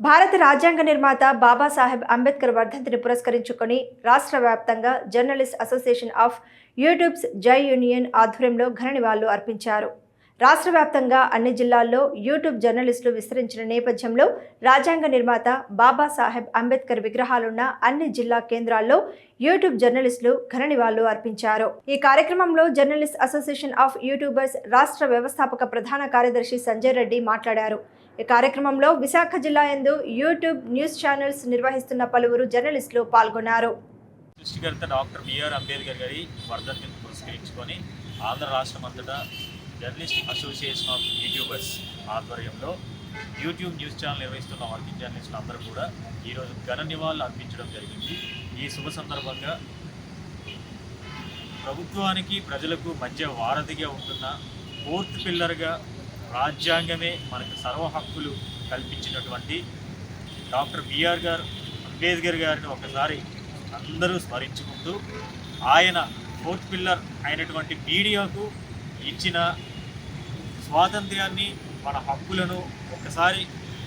భారత రాజ్యాంగ నిర్మాత బాబాసాహెబ్ అంబేద్కర్ వర్ధంతిని పురస్కరించుకొని రాష్ట్ర వ్యాప్తంగా జర్నలిస్ట్ అసోసియేషన్ ఆఫ్ యూట్యూబ్స్ జై యూనియన్ ఆధ్వర్యంలో ఘన నివాళులు అర్పించారు. రాష్ట్ర వ్యాప్తంగా అన్ని జిల్లాల్లో యూట్యూబ్ జర్నలిస్టులు విస్తరించిన నేపథ్యంలో రాజ్యాంగ నిర్మాత బాబాసాహెబ్ అంబేద్కర్ విగ్రహాలున్న అన్ని జిల్లా కేంద్రాల్లో యూట్యూబ్ జర్నలిస్టులు ఘన నివాళులు అర్పించారు. ఈ కార్యక్రమంలో జర్నలిస్ట్ అసోసియేషన్ ఆఫ్ యూట్యూబర్స్ రాష్ట్ర వ్యవస్థాపక ప్రధాన కార్యదర్శి సంజయ్ రెడ్డి మాట్లాడారు. ఈ కార్యక్రమంలో విశాఖ జిల్లా యందు యూట్యూబ్ న్యూస్ ఛానల్స్ నిర్వహిస్తున్న పలువురు జర్నలిస్టులు పాల్గొన్నారు. సృష్టికర్త డాక్టర్ బిఆర్ అంబేద్కర్ గారి వర్ధంతిని పురస్కరించుకొని ఆంధ్ర రాష్ట్రం అంతటా జర్నలిస్ట్ అసోసియేషన్ ఆఫ్ యూట్యూబర్స్ ఆధ్వర్యంలో యూట్యూబ్ న్యూస్ ఛానల్ నిర్వహిస్తున్న వర్కింగ్ జర్నలిస్టులు అందరూ కూడా ఈరోజు ఘన నివాళులు అర్పించడం జరిగింది. ఈ శుభ సందర్భంగా ప్రభుత్వానికి ప్రజలకు మధ్య వారధిగా ఉంటున్న ఫోర్త్ పిల్లర్గా రాజ్యాంగమే మనకు సర్వ హక్కులు కల్పించినటువంటి డాక్టర్ బిఆర్ గారు అంబేద్కర్ గారిని ఒకసారి అందరూ స్మరించుకుంటూ ఆయన ఫోర్త్ పిల్లర్ అయినటువంటి మీడియాకు ఇచ్చిన స్వాతంత్ర్యాన్ని మన హక్కులను ఒకసారి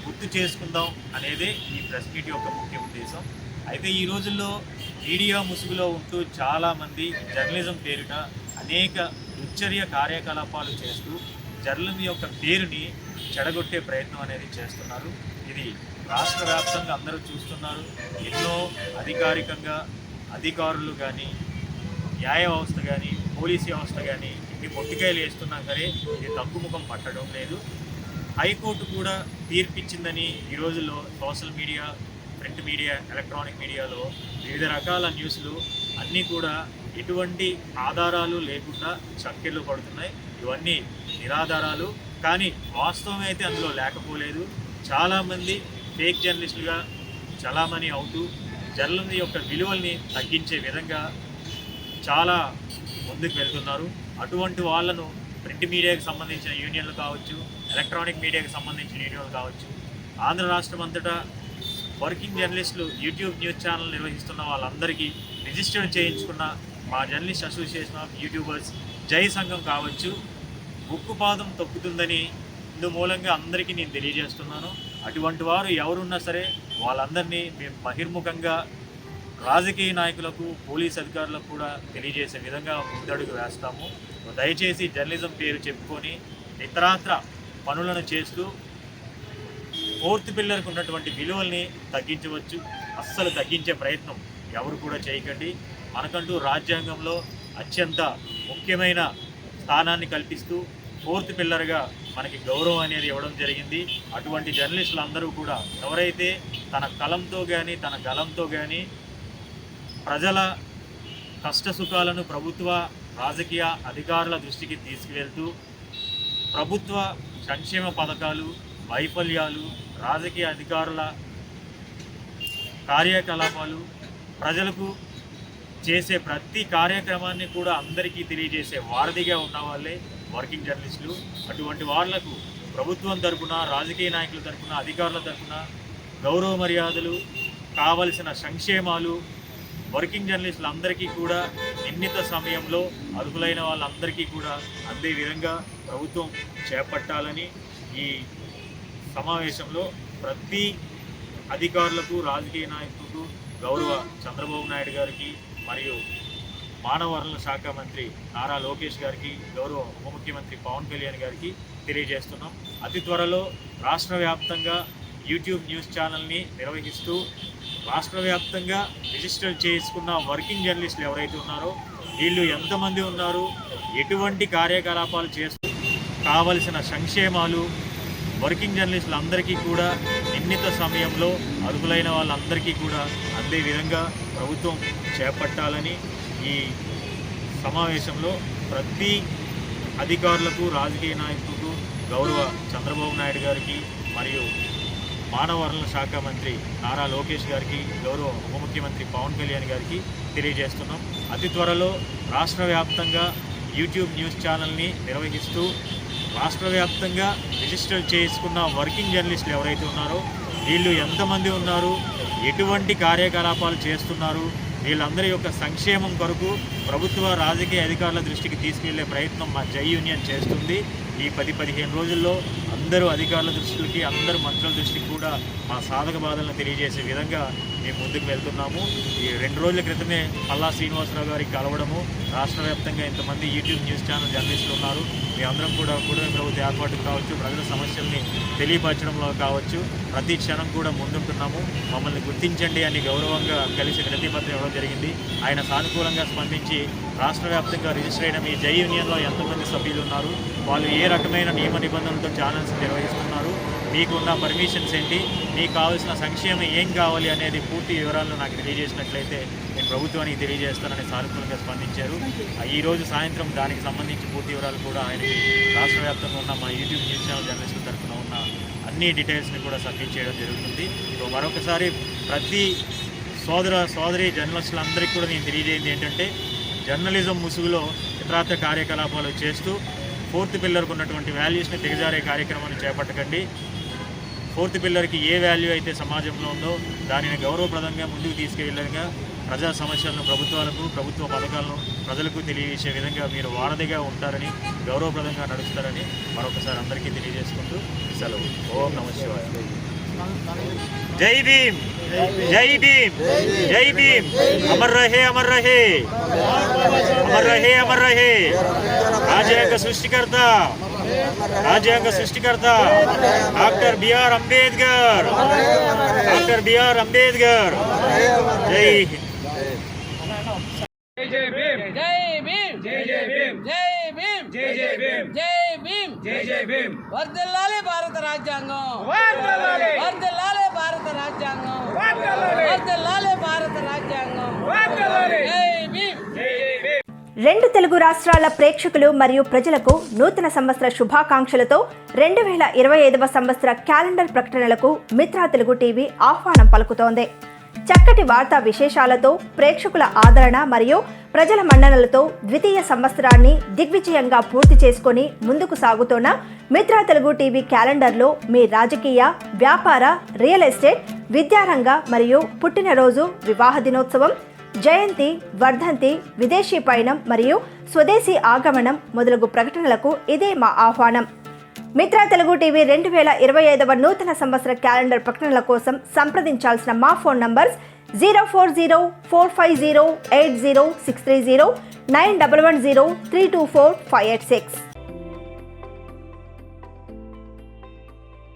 గుర్తు చేసుకుందాం అనేదే ఈ ప్రెస్ మీట్ యొక్క ముఖ్య ఉద్దేశం. అయితే ఈ రోజుల్లో మీడియా ముసుగులో ఉంటూ చాలామంది జర్నలిజం పేరిట అనేక దుశ్చర్య కార్యకలాపాలు చేస్తూ జర్నలిజం యొక్క పేరుని చెడగొట్టే ప్రయత్నం అనేది చేస్తున్నారు. ఇది రాష్ట్ర వ్యాప్తంగా అందరూ చూస్తున్నారు. ఎన్నో అధికారికంగా అధికారులు కానీ న్యాయ వ్యవస్థ కానీ పోలీస్ వ్యవస్థ కానీ ఈ పొట్టికాయలు వేస్తున్నా సరే ఇది తగ్గుముఖం పట్టడం లేదు. హైకోర్టు కూడా తీర్పిచ్చిందని ఈ రోజుల్లో social media print media electronic మీడియాలో వివిధ రకాల న్యూస్లు అన్నీ కూడా ఎటువంటి ఆధారాలు లేకుండా చక్కెర్లు పడుతున్నాయి. ఇవన్నీ నిరాధారాలు. కానీ వాస్తవం అయితే అందులో లేకపోలేదు. చాలామంది ఫేక్ జర్నలిస్టులుగా చలామణి అవుతూ జర్నలిజం యొక్క విలువల్ని తగ్గించే విధంగా చాలా ముందుకు వెళ్తున్నారు. అటువంటి వాళ్ళను ప్రింట్ మీడియాకు సంబంధించిన యూనియన్లు కావచ్చు ఎలక్ట్రానిక్ మీడియాకి సంబంధించిన యూనియన్లు కావచ్చు ఆంధ్ర రాష్ట్రం అంతటా వర్కింగ్ జర్నలిస్టులు యూట్యూబ్ న్యూస్ ఛానల్ నిర్వహిస్తున్న వాళ్ళందరికీ రిజిస్టర్ చేయించుకున్న మా జర్నలిస్ట్ అసోసియేషన్ ఆఫ్ యూట్యూబర్స్ జై సంఘం కావచ్చు ఉక్కుపాదం తొక్కుతుందని ఇందు మూలంగా అందరికీ నేను తెలియజేస్తున్నాను. అటువంటి వారు ఎవరున్నా సరే వాళ్ళందరినీ మేము బహిర్ముఖంగా రాజకీయ నాయకులకు పోలీస్ అధికారులకు కూడా తెలియజేసే విధంగా ముందడుగు వేస్తాము. దయచేసి జర్నలిజం పేరు చెప్పుకొని నితరాత్ర పనులను చేస్తూ ఫోర్త్ పిల్లర్కి ఉన్నటువంటి విలువల్ని తగ్గించవచ్చు. అస్సలు తగ్గించే ప్రయత్నం ఎవరు కూడా చేయకండి. మనకంటూ రాజ్యాంగంలో అత్యంత ముఖ్యమైన స్థానాన్ని కల్పిస్తూ ఫోర్త్ పిల్లర్గా మనకి గౌరవం అనేది ఇవ్వడం జరిగింది. అటువంటి జర్నలిస్టులు అందరూ కూడా ఎవరైతే తన కలంతో కానీ తన గలంతో కానీ ప్రజల కష్ట సుఖాలను ప్రభుత్వ రాజకీయ అధికారుల దృష్టికి తీసుకువెళ్తూ ప్రభుత్వ సంక్షేమ పథకాలు వైఫల్యాలు రాజకీయ అధికారుల కార్యకలాపాలు ప్రజలకు చేసే ప్రతి కార్యక్రమాన్ని కూడా అందరికీ తెలియజేసే వారధిగా ఉన్న వాళ్ళే వర్కింగ్ జర్నలిస్టులు. అటువంటి వాళ్ళకు ప్రభుత్వం తరఫున రాజకీయ నాయకుల తరఫున అధికారుల తరఫున గౌరవ మర్యాదలు కావలసిన సంక్షేమాలు వర్కింగ్ జర్నలిస్టులు అందరికీ కూడా నిర్ణీత సమయంలో అర్హులైన వాళ్ళందరికీ కూడా అందే విధంగా ప్రభుత్వం చేపట్టాలని ఈ సమావేశంలో ప్రతి అధికారులకు రాజకీయ నాయకులకు గౌరవ చంద్రబాబు నాయుడు గారికి మరియు మానవ వనరుల శాఖ మంత్రి నారా లోకేష్ గారికి గౌరవ ఉప ముఖ్యమంత్రి పవన్ కళ్యాణ్ గారికి తెలియజేస్తున్నాం. అతి త్వరలో రాష్ట్ర వ్యాప్తంగా యూట్యూబ్ న్యూస్ ఛానల్ని నిర్వహిస్తూ రాష్ట్ర వ్యాప్తంగా రిజిస్టర్ చేసుకున్న వర్కింగ్ జర్నలిస్టులు ఎవరైతే ఉన్నారో వీళ్ళు ఎంతమంది ఉన్నారు ఎటువంటి కార్యకలాపాలు చేస్తూ కావలసిన సంక్షేమాలు వర్కింగ్ జర్నలిస్టులు అందరికీ కూడా నిర్ణీత సమయంలో అర్హులైన వాళ్ళందరికీ కూడా అందే విధంగా ప్రభుత్వం చేపట్టాలని ఈ సమావేశంలో ప్రతి అధికారులకు రాజకీయ నాయకులకు గౌరవ చంద్రబాబు నాయుడు గారికి మరియు మానవ వనరుల శాఖ మంత్రి నారా లోకేష్ గారికి గౌరవ ఉప ముఖ్యమంత్రి పవన్ కళ్యాణ్ గారికి తెలియజేస్తున్నాం. అతి త్వరలో రాష్ట్ర వ్యాప్తంగా యూట్యూబ్ న్యూస్ ఛానల్ని నిర్వహిస్తూ రాష్ట్ర వ్యాప్తంగా రిజిస్టర్ చేసుకున్న వర్కింగ్ జర్నలిస్టులు ఎవరైతే ఉన్నారో వీళ్ళు ఎంతమంది ఉన్నారు ఎటువంటి కార్యకలాపాలు చేస్తున్నారు వీళ్ళందరి యొక్క సంక్షేమం కొరకు ప్రభుత్వ రాజకీయ అధికారుల దృష్టికి తీసుకెళ్ళే ప్రయత్నం మా జై యూనియన్ చేస్తుంది. ఈ పది పదిహేను రోజుల్లో అందరూ అధికారుల దృష్టికి అందరూ మంత్రుల దృష్టికి కూడా మా సాధక బాధలను తెలియజేసే విధంగా మేము ముందుకు వెళ్తున్నాము. ఈ రెండు రోజుల క్రితమే పల్లా శ్రీనివాసరావు గారికి కలవడము రాష్ట్ర వ్యాప్తంగా ఇంతమంది యూట్యూబ్ న్యూస్ ఛానల్ జర్నలిస్టులు ఉన్నారు. మీ అందరం కూడా కూడా ప్రభుత్వ ఏర్పాటుకు కావచ్చు ప్రజల సమస్యల్ని తెలియపరచడంలో కావచ్చు. ప్రతి క్షణం కూడా ముందుంటున్నాము. మమ్మల్ని గుర్తించండి అని గౌరవంగా కలిసి ప్రతిపత్రం ఇవ్వడం జరిగింది. ఆయన సానుకూలంగా స్పందించి రాష్ట్ర వ్యాప్తంగా రిజిస్టర్ అయిన మీ జై యూనియన్లో ఎంతమంది సభ్యులు ఉన్నారు. వాళ్ళు ఏ రకమైన నియమ నిబంధనలతో ఛానల్స్ నిర్వహిస్తున్నారు. మీకు ఉన్న పర్మిషన్స్ ఏంటి? మీకు కావాల్సిన సంక్షేమం ఏం కావాలి అనేది పూర్తి వివరాలను నాకు తెలియజేసినట్లయితే నేను ప్రభుత్వానికి తెలియజేస్తానని సానుకూలంగా స్పందించారు. ఈరోజు ఈ రోజు సాయంత్రం దానికి సంబంధించి పూర్తి వివరాలు కూడా ఆయనకి రాష్ట్ర వ్యాప్తంగా ఉన్న మా యూట్యూబ్ న్యూస్ ఛానల్ జర్నలిస్టుల తరఫున ఉన్న అన్ని డీటెయిల్స్ని కూడా సబ్మిట్ చేయడం జరుగుతుంది. సో మరొకసారి ప్రతి సోదర సోదరి జర్నలిస్టులందరికీ కూడా నేను తెలియజేయండి ఏంటంటే జర్నలిజం ముసుగులో ఇతరాత్ర కార్యకలాపాలు చేస్తూ ఫోర్త్ పిల్లర్కు ఉన్నటువంటి వాల్యూస్ని దిగజారే కార్యక్రమాన్ని చేపట్టకండి. ఫోర్త్ పిల్లర్కి ఏ వాల్యూ అయితే సమాజంలో ఉందో దానిని గౌరవప్రదంగా ముందుకు తీసుకెళ్ళేగా ప్రజా సమస్యలను ప్రభుత్వాలకు ప్రభుత్వ పథకాలను ప్రజలకు తెలియజేసే విధంగా మీరు వారధిగా ఉంటారని గౌరవప్రదంగా నడుస్తారని మరొకసారి అందరికీ తెలియజేసుకుంటూ సెలవు. ఓం నమ శివాయ. జై భీమ్! జై భీమ్ జై భీమ్ అమర్ రహే అమర్ రహే అమర్ రహే అమర్ రహే రాజ్యాంగ సృష్టికర్త రాజ్యాంగ సృష్టికర్త doctor BR Ambedkar doctor BR Ambedkar జై హింద్ జై భీమ్ జై భీమ్ జై జై భీమ్ జై భీమ్ జై జై భీమ్ జై భీమ్ జై జై భీమ్ వర్ధిల్లాలి భారత రాజ్యాంగం వర్ధిల్లాలి వర్ధిల్లాలి భారత రాజ్యాంగం వర్ధిల్లాలి వర్ధిల్లాలి భారత రాజ్యాంగం వర్ధిల్లాలి జై భీమ్ జై జై భీమ్ రెండు తెలుగు రాష్ట్రాల ప్రేక్షకులు మరియు ప్రజలకు నూతన సంవత్సర శుభాకాంక్షలతో రెండు వేల ఇరవై ఐదవ సంవత్సర క్యాలెండర్ ప్రకటనలకు మిత్రా తెలుగు టీవీ ఆహ్వానం పలుకుతోంది. చక్కటి వార్తా విశేషాలతో ప్రేక్షకుల ఆదరణ మరియు ప్రజల మన్ననలతో ద్వితీయ సంవత్సరాన్ని దిగ్విజయంగా పూర్తి చేసుకొని ముందుకు సాగుతోన్న మిత్రా తెలుగు టీవీ క్యాలెండర్లో మీ రాజకీయ వ్యాపార రియల్ ఎస్టేట్ విద్యారంగ మరియు పుట్టినరోజు వివాహ దినోత్సవం జయంతి వర్ధంతి విదేశీ పయనం మరియు స్వదేశీ ఆగమనం మొదలగు ప్రకటనలకు ఇదే మా ఆహ్వానం. మిత్ర తెలుగు టీవీ రెండు వేల ఇరవై ఐదవ నూతన సంవత్సర క్యాలెండర్ ప్రకటనల కోసం సంప్రదించాల్సిన మా phone numbers zero four zero four five zero eight zero six three zero nine double one zero three two four five eight six.